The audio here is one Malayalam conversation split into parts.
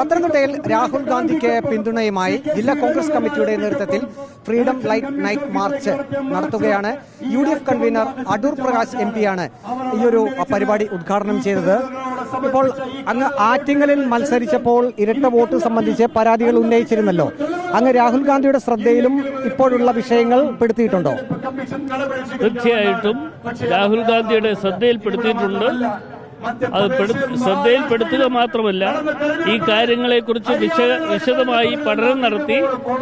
പത്തനംതിട്ടയിൽ രാഹുൽ ഗാന്ധിക്ക് പിന്തുണയുമായി ജില്ലാ കോൺഗ്രസ് കമ്മിറ്റിയുടെ നേതൃത്വത്തിൽ ഫ്രീഡം ലൈറ്റ് നൈറ്റ് മാർച്ച് നടത്തുകയാണ്. U D F convener Adoor Prakash M പിയാണ് ഈ ഒരു പരിപാടി ഉദ്ഘാടനം ചെയ്തത്. ഇപ്പോൾ അങ്ങ് ആറ്റിങ്ങലിൽ മത്സരിച്ചപ്പോൾ ഇരട്ട വോട്ട് സംബന്ധിച്ച് പരാതികൾ ഉന്നയിച്ചിരുന്നല്ലോ. അങ്ങ് രാഹുൽ ഗാന്ധിയുടെ ശ്രദ്ധയിലും ഇപ്പോഴുള്ള വിഷയങ്ങൾ പെടുത്തിയിട്ടുണ്ടോ? തീർച്ചയായിട്ടും രാഹുൽ ഗാന്ധിയുടെ ശ്രദ്ധയിൽപ്പെടുത്തിയിട്ടുണ്ട് അത് പെടു- ശ്രദ്ധയിൽപ്പെടുത്തുക മാത്രമല്ല ഈ കാര്യങ്ങളെക്കുറിച്ച് വിശ വിശദമായി പഠനം നടത്തി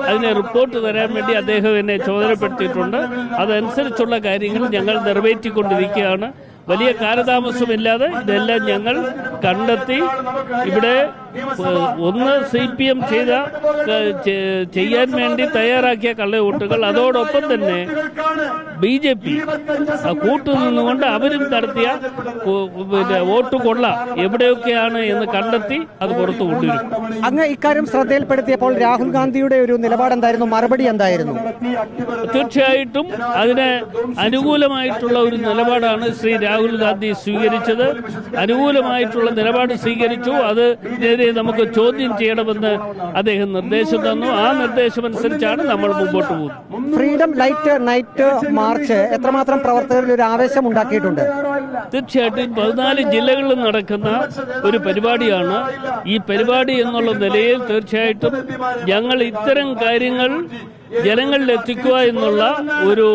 അതിനെ റിപ്പോർട്ട് തരാൻ വേണ്ടി അദ്ദേഹം എന്നെ ചുമതലപ്പെടുത്തിയിട്ടുണ്ട് അതനുസരിച്ചുള്ള കാര്യങ്ങൾ ഞങ്ങൾ നിറവേറ്റിക്കൊണ്ടിരിക്കുകയാണ്. വലിയ കാലതാമസമില്ലാതെ ഇതെല്ലാം ഞങ്ങൾ കണ്ടെത്തി ഇവിടെ ഒന്ന് സി പി എം ചെയ്ത ചെയ്യാൻ വേണ്ടി തയ്യാറാക്കിയ കള്ളവോട്ടുകൾ അതോടൊപ്പം തന്നെ ബി ജെ പി കൂട്ടുനിന്നുകൊണ്ട് അവരും നടത്തിയ പിന്നെ വോട്ട് കൊള്ള എവിടെയൊക്കെയാണ് എന്ന് കണ്ടെത്തി അത് പുറത്തു കൊണ്ടുവരും. അങ്ങ് ഇക്കാര്യം ശ്രദ്ധയിൽപ്പെടുത്തിയപ്പോൾ രാഹുൽ ഗാന്ധിയുടെ ഒരു നിലപാട് എന്തായിരുന്നു? മറുപടി എന്തായിരുന്നു? തീർച്ചയായിട്ടും അതിന് അനുകൂലമായിട്ടുള്ള ഒരു നിലപാടാണ് ശ്രീ രാഹുൽ ഗാന്ധി സ്വീകരിച്ചത്. അനുകൂലമായിട്ടുള്ള നിലപാട് സ്വീകരിച്ചു. അത് ഇതിനെ നമുക്ക് ചോദ്യം ചെയ്യണമെന്ന് അദ്ദേഹം നിർദ്ദേശം തന്നു. ആ നിർദ്ദേശം അനുസരിച്ചാണ് നമ്മൾ മുമ്പോട്ട് പോകുന്നത്. ഫ്രീഡം ലൈറ്റ് നൈറ്റ് മാർച്ച് എത്രമാത്രം പ്രവർത്തകരിൽ ഒരു ആവേശം ഉണ്ടാക്കിയിട്ടുണ്ട്? തീർച്ചയായിട്ടും പതിനാല് ജില്ലകളിൽ നടക്കുന്ന ഒരു പരിപാടിയാണ് ഈ പരിപാടി എന്നുള്ള നിലയിൽ തീർച്ചയായിട്ടും ഞങ്ങൾ ഇത്തരം കാര്യങ്ങൾ ജനങ്ങളിൽ എത്തിക്കുക എന്നുള്ള ഒരു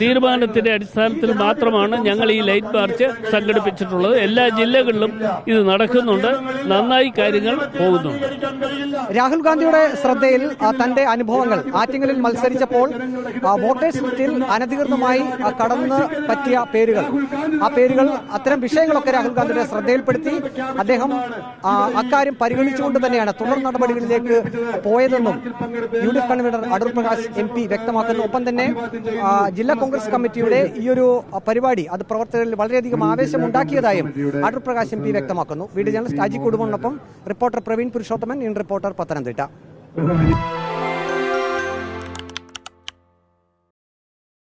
തീരുമാനത്തിന്റെ അടിസ്ഥാനത്തിൽ മാത്രമാണ് ഞങ്ങൾ ഈ ലൈറ്റ് മാർച്ച് സംഘടിപ്പിച്ചിട്ടുള്ളത്. എല്ലാ ജില്ലകളിലും ഇത് നടക്കുന്നുണ്ട്. നന്നായി കാര്യങ്ങൾ പോകുന്നുണ്ട്. രാഹുൽ ഗാന്ധിയുടെ ശ്രദ്ധയിൽ തന്റെ അനുഭവങ്ങൾ ആറ്റിങ്ങലിൽ മത്സരിച്ചപ്പോൾ വോട്ടേഴ്സ് ലിസ്റ്റിൽ അനധികൃതമായി കടന്ന് പറ്റിയ പേരുകൾ. ആ പേരുകൾ അത്തരം വിഷയങ്ങളൊക്കെ രാഹുൽ ഗാന്ധിയുടെ ശ്രദ്ധയിൽപ്പെടുത്തി അദ്ദേഹം അക്കാര്യം പരിഗണിച്ചുകൊണ്ട് തന്നെയാണ് തുടർ നടപടികളിലേക്ക് പോയതെന്നും U D F convener Adoor Prakash M P വ്യക്തമാക്കുന്നു. ഒപ്പം തന്നെ ജില്ലാ കോൺഗ്രസ് കമ്മിറ്റിയുടെ ഈ ഒരു പരിപാടി അത് പ്രവർത്തകരിൽ വളരെയധികം ആവേശമുണ്ടാക്കിയതായും അടൂർ പ്രകാശ് എം പി വ്യക്തമാക്കുന്നു. Video journalist Aji കുടുംബനൊപ്പം reporter Praveen Purushothaman in reporter Pathanamthitta.